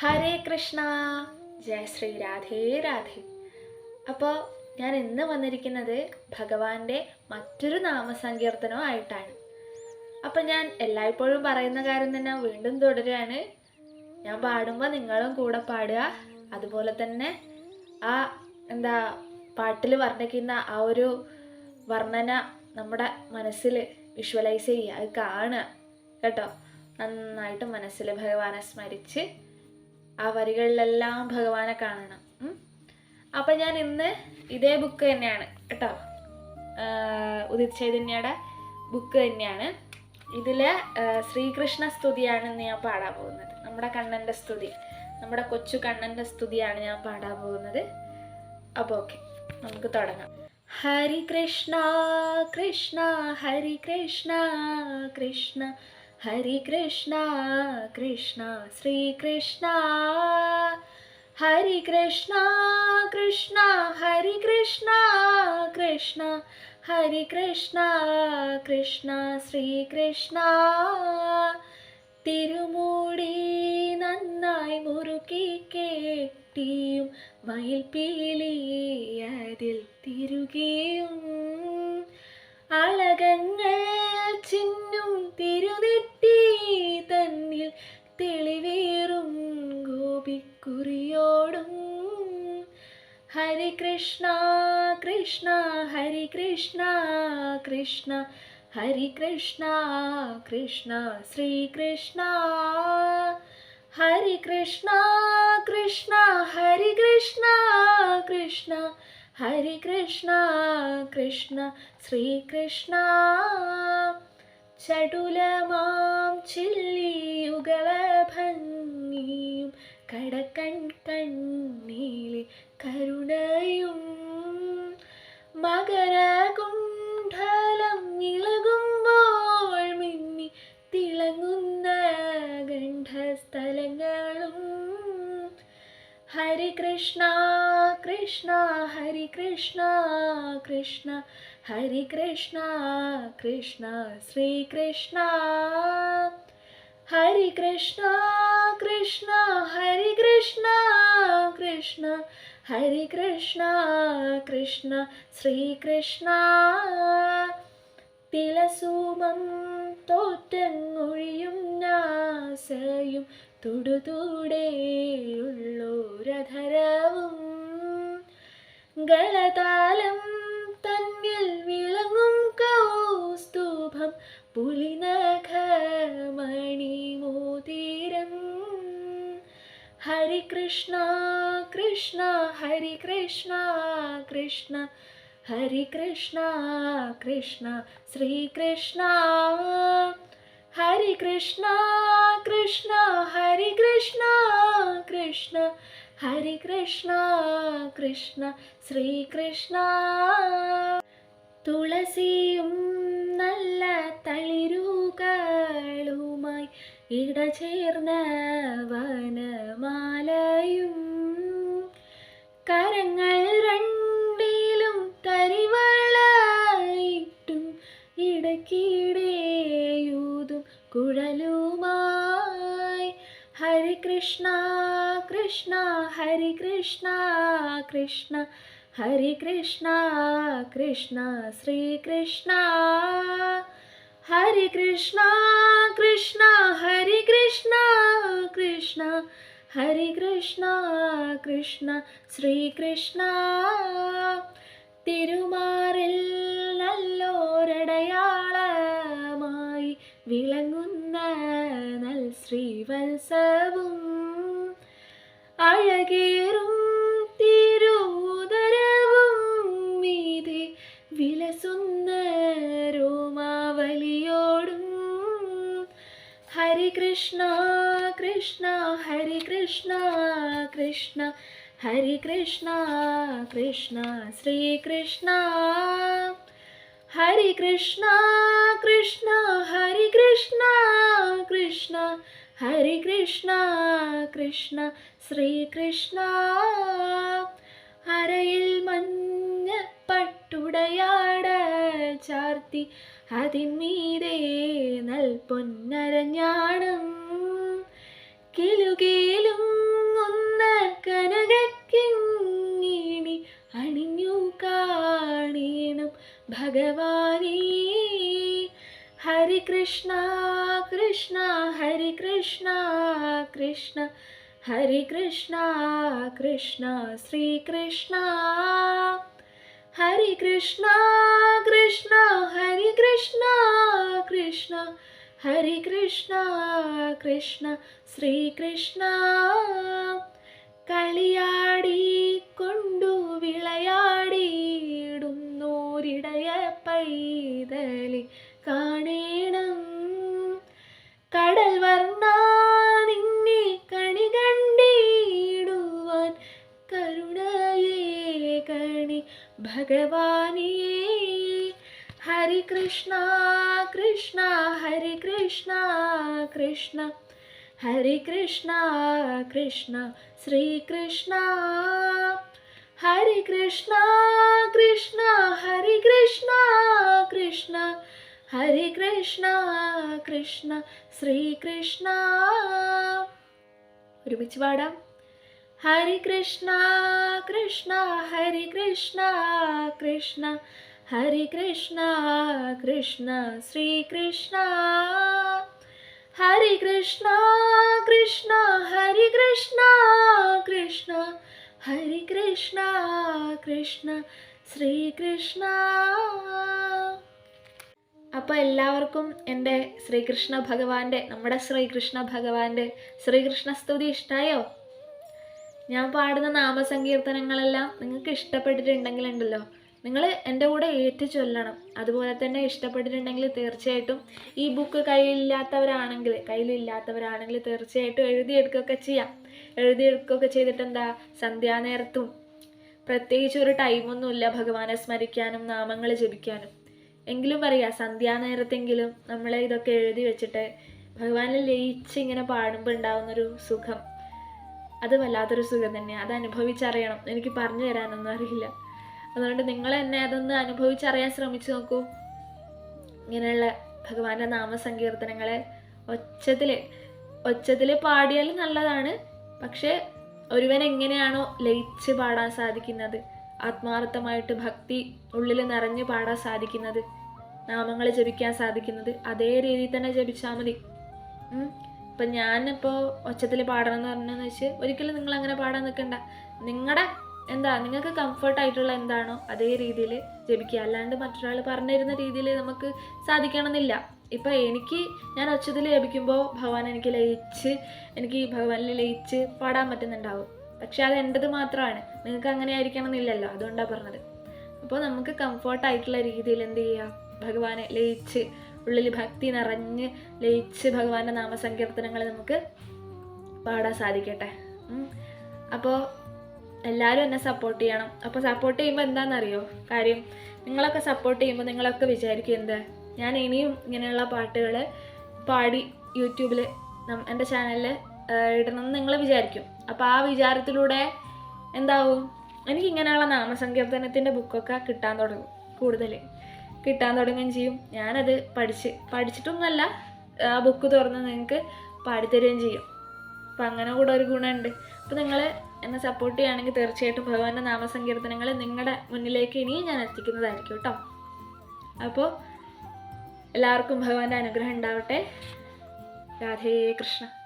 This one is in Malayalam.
ഹരേ കൃഷ്ണ. ജയ ശ്രീ രാധേ രാധേ. അപ്പോൾ ഞാൻ ഇന്ന് വന്നിരിക്കുന്നത് ഭഗവാന്റെ മറ്റൊരു നാമസങ്കീർത്തനവും ആയിട്ടാണ്. അപ്പം ഞാൻ എല്ലായ്പ്പോഴും പറയുന്ന കാര്യം തന്നെ വീണ്ടും തുടരുകയാണ്. ഞാൻ പാടുമ്പോൾ നിങ്ങളും കൂടെ പാടുക. അതുപോലെ തന്നെ ആ എന്താ പാട്ടിൽ വർണിക്കുന്ന ആ ഒരു വർണന നമ്മുടെ മനസ്സിൽ വിഷ്വലൈസ് ചെയ്യുക. അത് കാണുക. കേട്ടോ? നന്നായിട്ട് മനസ്സിൽ ഭഗവാനെ സ്മരിച്ച് ആ വരികളിലെല്ലാം ഭഗവാനെ കാണണം. അപ്പം ഞാൻ ഇന്ന് ഇതേ ബുക്ക് തന്നെയാണ് കേട്ടോ. ഉദിത് ചൈതന്യയുടെ ബുക്ക് തന്നെയാണ്. ഇതിൽ ശ്രീകൃഷ്ണ സ്തുതിയാണ് ഇന്ന് ഞാൻ പാടാൻ പോകുന്നത്. നമ്മുടെ കണ്ണന്റെ സ്തുതി നമ്മുടെ കൊച്ചു കണ്ണന്റെ സ്തുതിയാണ് ഞാൻ പാടാൻ പോകുന്നത്. അപ്പോൾ ഓക്കെ നമുക്ക് തുടങ്ങാം. ഹരി കൃഷ്ണ കൃഷ്ണ ഹരി കൃഷ്ണ കൃഷ്ണ ഹരി കൃഷ്ണ കൃഷ്ണ ശ്രീകൃഷ്ണ ഹരി കൃഷ്ണ കൃഷ്ണ ഹരി കൃഷ്ണ കൃഷ്ണ ഹരി കൃഷ്ണ കൃഷ്ണ ശ്രീകൃഷ്ണ തിരുമൂടി നന്നായി മുറുക്കി കേട്ടിയും മയിൽപീലി അതിൽ തിരുകിയും. അളകങ്ങൾ കൃഷ്ണ ഹരി കൃഷ്ണ കൃഷ്ണ ഹരി കൃഷ്ണ കൃഷ്ണ ശ്രീകൃഷ്ണ ഹരി കൃഷ്ണ കൃഷ്ണ ഹരി കൃഷ്ണ കൃഷ്ണ ഹരി കൃഷ്ണ കൃഷ്ണ ശ്രീകൃഷ്ണ ചടുലമാം ചില്ലിയുകള ഭംഗിയും കടക്കൺ കണ്ണീലി കരുണയും മകരകുണ്ഠലം ഇളകുമ്പോൾ മിന്നി തിളങ്ങുന്ന ഗണ്ഡസ്ഥലങ്ങളും ഹരി കൃഷ്ണ കൃഷ്ണ ഹരി കൃഷ്ണ കൃഷ്ണ ഹരി കൃഷ്ണ കൃഷ്ണ ശ്രീകൃഷ്ണ ഹരി കൃഷ്ണ കൃഷ്ണ ഹരി കൃഷ്ണ. കൃഷ്ണ ഹരി കൃഷ്ണ കൃഷ്ണ ശ്രീകൃഷ്ണ തിലസൂമം തോറ്റങ്ങൊഴിയും നാസയും തുടുതൂടെയുള്ളോരധരവും ഗളതാലം തന്നിൽ വിളങ്ങും കൗസ്തുഭം ഹരി കൃഷ്ണ ഹരി കൃഷ്ണ കൃഷ്ണ ഹരി കൃഷ്ണ കൃഷ്ണ ശ്രീകൃഷ്ണ ഹരി കൃഷ്ണ കൃഷ്ണ ഹരി കൃഷ്ണ കൃഷ്ണ ഹരി കൃഷ്ണ കൃഷ്ണ ശ്രീകൃഷ്ണ തുളസിയും നല്ല തളിരുകളുമായി ഇടചേർന്ന വനമാലയും ഇടയ്ക്കിടെയൂതും കുഴലുമായി. ഹരി കൃഷ്ണ കൃഷ്ണ ഹരി കൃഷ്ണ കൃഷ്ണ ഹരി കൃഷ്ണ കൃഷ്ണ ശ്രീകൃഷ്ണ ഹരി കൃഷ്ണ കൃഷ്ണ ഹരി കൃഷ്ണ കൃഷ്ണ ഹരി കൃഷ്ണ കൃഷ്ണ ശ്രീകൃഷ്ണ തിരുമാറിൽ നല്ലോരടയാളമായി വിളങ്ങുന്ന നൽ ശ്രീവത്സവും. അഴകേറും തിരുവുദരവും മീതെ വിലസുന്ന രോമാവലിയോടും. ഹരികൃഷ്ണ കൃഷ്ണ ഹരികൃഷ്ണ ഹരി കൃഷ്ണ ഹരികൃഷ്ണ ഹരി കൃഷ്ണ കൃഷ്ണ ശ്രീകൃഷ്ണ. ഹരി കൃഷ്ണ കൃഷ്ണ ഹരി കൃഷ്ണ കൃഷ്ണ ഹരി കൃഷ്ണ കൃഷ്ണ ശ്രീകൃഷ്ണ അരയിൽ മഞ്ഞ പട്ടുടയാട ചാർത്തി അതിന്മീതേ നൽ പൊന്നരഞ്ഞാണം. കിലുകേലും ഭഗവാനേ. ഹരി കൃഷ്ണ കൃഷ്ണ ഹരി കൃഷ്ണ കൃഷ്ണ ഹരി കൃഷ്ണ കൃഷ്ണ ശ്രീകൃഷ്ണ ഹരി കൃഷ്ണ കൃഷ്ണ ഹരി കൃഷ്ണ കൃഷ്ണ ഹരി കൃഷ്ണ കൃഷ്ണ ശ്രീകൃഷ്ണ കളിയാടി കൊണ്ടു വിളയാടിയിടുന്നോരിട പൈതലി കാണേണം. കടൽ വർണ നിന്നെ കണി കണ്ടിടുവാൻ കരുണയേ കണി ഭഗവാനേ ഹരി കൃഷ്ണ കൃഷ്ണ ഹരി കൃഷ്ണ. കൃഷ്ണ ഹരി കൃഷ്ണ കൃഷ്ണ ശ്രീകൃഷ്ണ. ഹരി കൃഷ്ണ കൃഷ്ണ ഹരി കൃഷ്ണ കൃഷ്ണ ഹരി കൃഷ്ണ കൃഷ്ണ ശ്രീകൃഷ്ണ ഒരുമിച്ച് പാടാം. ഹരി കൃഷ്ണ കൃഷ്ണ ഹരി കൃഷ്ണ കൃഷ്ണ ഹരി കൃഷ്ണ കൃഷ്ണ ശ്രീകൃഷ്ണ ഹരി കൃഷ്ണ കൃഷ്ണ ഹരി കൃഷ്ണ കൃഷ്ണ ഹരി കൃഷ്ണ കൃഷ്ണ ശ്രീകൃഷ്ണ അപ്പോൾ എല്ലാവർക്കും എന്റെ ശ്രീകൃഷ്ണ ഭഗവാന്റെ നമ്മുടെ ശ്രീകൃഷ്ണ ഭഗവാന്റെ ശ്രീകൃഷ്ണ സ്തുതി ഇഷ്ടായോ? ഞാൻ പാടുന്ന നാമസങ്കീർത്തനങ്ങളെല്ലാം നിങ്ങൾക്ക് ഇഷ്ടപ്പെട്ടിട്ടുണ്ടെങ്കിൽ ഉണ്ടല്ലോ നിങ്ങൾ എന്റെ കൂടെ ഏറ്റു ചൊല്ലണം. അതുപോലെ തന്നെ ഇഷ്ടപ്പെട്ടിട്ടുണ്ടെങ്കിൽ തീർച്ചയായിട്ടും ഈ ബുക്ക് കയ്യിലില്ലാത്തവരാണെങ്കിൽ കയ്യിലില്ലാത്തവരാണെങ്കിൽ തീർച്ചയായിട്ടും എഴുതിയെടുക്കുകയൊക്കെ ചെയ്യാം. എഴുതിയെടുക്കുകയൊക്കെ ചെയ്തിട്ട് എന്താ സന്ധ്യാനേരത്തും. പ്രത്യേകിച്ച് ഒരു ടൈമൊന്നുമില്ല ഭഗവാനെ സ്മരിക്കാനും നാമങ്ങൾ ജപിക്കാനും. എങ്കിലും പറയാ സന്ധ്യാനേരത്തെങ്കിലും നമ്മൾ ഇതൊക്കെ എഴുതി വെച്ചിട്ട് ഭഗവാനെ ലയിച്ച് ഇങ്ങനെ പാടുമ്പോൾ ഉണ്ടാവുന്നൊരു സുഖം. അത് വല്ലാത്തൊരു സുഖം തന്നെയാണ് അത് അനുഭവിച്ചറിയണം. എനിക്ക് പറഞ്ഞു തരാനൊന്നും അറിയില്ല. അതുകൊണ്ട് നിങ്ങൾ തന്നെ അതൊന്ന് അനുഭവിച്ചറിയാൻ ശ്രമിച്ചു നോക്കൂ. ഇങ്ങനെയുള്ള ഭഗവാന്റെ നാമസങ്കീർത്തനങ്ങളെ ഒച്ചത്തിൽ ഒച്ചത്തിൽ പാടിയാൽ നല്ലതാണ്. പക്ഷേ ഒരുവൻ എങ്ങനെയാണോ ലയിച്ച് പാടാൻ സാധിക്കുന്നത്? ആത്മാർത്ഥമായിട്ട് ഭക്തി ഉള്ളിൽ നിറഞ്ഞു പാടാൻ സാധിക്കുന്നത്? നാമങ്ങൾ ജപിക്കാൻ സാധിക്കുന്നത്? അതേ രീതിയിൽ തന്നെ ജപിച്ചാൽ മതി. ഇപ്പം ഞാനിപ്പോൾ ഒച്ചത്തിൽ പാടണം എന്ന് പറഞ്ഞതെന്ന് വെച്ച് ഒരിക്കലും നിങ്ങൾ അങ്ങനെ പാടാൻ നിൽക്കണ്ട നിങ്ങളുടെ എന്താ നിങ്ങൾക്ക് കംഫർട്ട് ആയിട്ടുള്ള എന്താണോ അതേ രീതിയിൽ ജപിക്കുക. അല്ലാണ്ട് മറ്റൊരാൾ പറഞ്ഞിരുന്ന രീതിയിൽ നമുക്ക് സാധിക്കണമെന്നില്ല. ഇപ്പം എനിക്ക് ഞാൻ ഒച്ചത്തിൽ ലഭിക്കുമ്പോൾ ഭഗവാൻ എനിക്ക് ലയിച്ച് എനിക്ക് ഭഗവാനിൽ ലയിച്ച് പാടാൻ പറ്റുന്നുണ്ടാവും. പക്ഷെ അത് എന്റെത് മാത്രമാണ്. നിങ്ങൾക്ക് അങ്ങനെ ആയിരിക്കണം എന്നില്ലല്ലോ അതുകൊണ്ടാണ് പറഞ്ഞത്. അപ്പോൾ നമുക്ക് കംഫർട്ട് ആയിട്ടുള്ള രീതിയിൽ എന്ത് ചെയ്യുക ഭഗവാനെ ലയിച്ച് ഉള്ളിൽ ഭക്തി നിറഞ്ഞ് ലയിച്ച് ഭഗവാന്റെ നാമസങ്കീർത്തനങ്ങൾ നമുക്ക് പാടാൻ സാധിക്കട്ടെ. അപ്പോൾ എല്ലാവരും എന്നെ സപ്പോർട്ട് ചെയ്യണം. അപ്പോൾ സപ്പോർട്ട് ചെയ്യുമ്പോൾ എന്താണെന്നറിയോ കാര്യം നിങ്ങളൊക്കെ സപ്പോർട്ട് ചെയ്യുമ്പോൾ നിങ്ങളൊക്കെ വിചാരിക്കും എന്ത്? ഞാൻ ഇനിയും ഇങ്ങനെയുള്ള പാട്ടുകൾ പാടി യൂട്യൂബിൽ എന്റെ ചാനലിൽ ഇടണമെന്ന് നിങ്ങൾ വിചാരിക്കും. അപ്പോൾ ആ വിചാരത്തിലൂടെ എന്താവും? എനിക്ക് ഇങ്ങനെയുള്ള നാമസങ്കീർത്തനത്തിന്റെ ബുക്കൊക്കെ കിട്ടാൻ തുടങ്ങും കൂടുതൽ കിട്ടാൻ തുടങ്ങുകയും ചെയ്യും. ഞാനത് പഠിച്ച് പഠിച്ചിട്ടൊന്നുമല്ല ആ ബുക്ക് തുറന്ന് നിങ്ങൾക്ക് പാടിത്തരുകയും ചെയ്യും. അപ്പം അങ്ങനെ കൂടെ ഒരു ഗുണമുണ്ട്. അപ്പോൾ നിങ്ങൾ എന്നെ സപ്പോർട്ട് ചെയ്യുകയാണെങ്കിൽ തീർച്ചയായിട്ടും ഭഗവാന്റെ നാമസങ്കീർത്തനങ്ങൾ നിങ്ങളുടെ മുന്നിലേക്ക് ഇനിയും ഞാൻ എത്തിക്കുന്നതായിരിക്കും കേട്ടോ. അപ്പോൾ എല്ലാവർക്കും ഭഗവാന്റെ അനുഗ്രഹം ഉണ്ടാവട്ടെ. രാധേ കൃഷ്ണ.